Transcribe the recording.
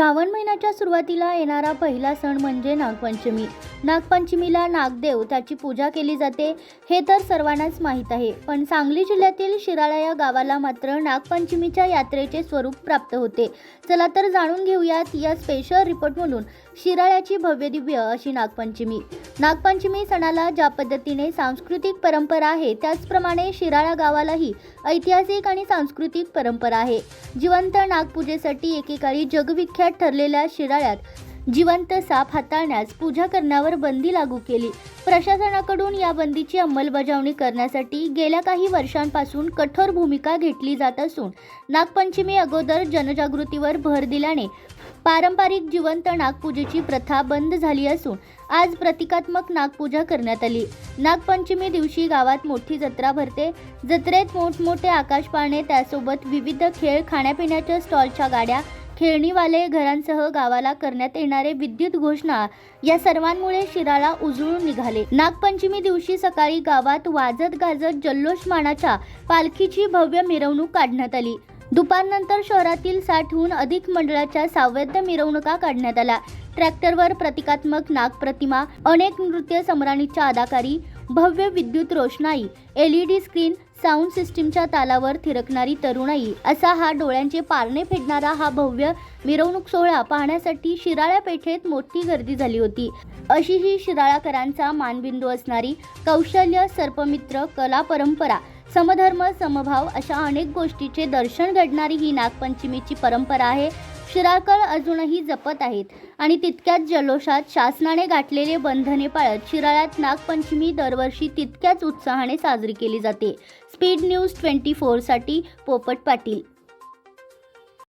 श्रावण महिन्याच्या सुरुवातीला येणारा पहिला सण म्हणजे नागपंचमी. नागपंचमीला नागदेव त्याची पूजा केली जाते हे तर सर्वांनाच माहीत आहे. पण सांगली जिल्ह्यातील शिराळा या गावाला मात्र नागपंचमीच्या यात्रेचे स्वरूप प्राप्त होते. चला तर जाणून घेऊयात या स्पेशल रिपोर्टमधून शिराळ्याची भव्यदिव्य अशी नागपंचमी. नागपंचमी सणाला ज्या पद्धतीने सांस्कृतिक परंपरा आहे त्याचप्रमाणे शिराळा गावालाही ऐतिहासिक आणि सांस्कृतिक परंपरा आहे. जिवंत नागपूजेसाठी एकेकाळी जगविख्यात ठरलेल्या शिराळ्यात जिवंत साप हाताळण्यास पूजा करण्यावर बंदी लागू केली. प्रशासनाकडून या बंदीची अंमलबजावणी करण्यासाठी गेल्या काही वर्षांपासून कठोर भूमिका घेतली जात असून नागपंचमी अगोदर जनजागृतीवर भर दिल्याने पारंपरिक जिवंत नागपूजेची प्रथा बंद झाली असून आज प्रतिकात्मक नागपूजा करण्यात आली. नागपंचमी दिवशी गावात मोठी जत्रा भरते. जत्रेत मोठमोठे आकाश पाळणे त्यासोबत विविध खेळ खाण्यापिण्याच्या स्टॉलच्या गाड्या खेळणीवाले घरांसह गावाला करण्यात येणारे विद्युत घोषणा या सर्वांमुळे शिराळा उजळून निघाले. नागपंचमी दिवशी सकाळी गावात वाजत गाजत जल्लोषमानाच्या पालखीची भव्य मिरवणूक काढण्यात आली. दुपारनंतर शहरातील साठहून अधिक मंडळाच्या सावैद्य मिरवणुका काढण्यात आल्या. ट्रॅक्टरवर प्रतिकात्मक नागप्रतिमा अनेक नृत्य सम्राणीच्या अदाकारी भव्य विद्युत रोषणाई एलईडी स्क्रीन साऊंड सिस्टीमच्या तालावर थिरकणारी तरुणाई असा हा डोळ्यांचे पारणे फेडणारा हा भव्य मिरवणूक सोहळा पाहण्यासाठी शिराळ्या पेठेत मोठी गर्दी झाली होती. अशी ही शिराळाकरांचा मानबिंदू असणारी कौशल्य सर्पमित्र कला परंपरा समधर्म समभाव अशा अनेक गोष्टीचे दर्शन घडणारी ही नागपंचमीची परंपरा आहे. शिराळकर अजूनही जपत आहेत. आणि तितक्याच जल्लोषात शासनाने गाठलेले बंधने पाळत शिराळ्यात नागपंचमी दरवर्षी तितक्याच उत्साहाने साजरी केली जाते. स्पीड न्यूज ट्वेंटी फोरसाठी पोपट पाटील.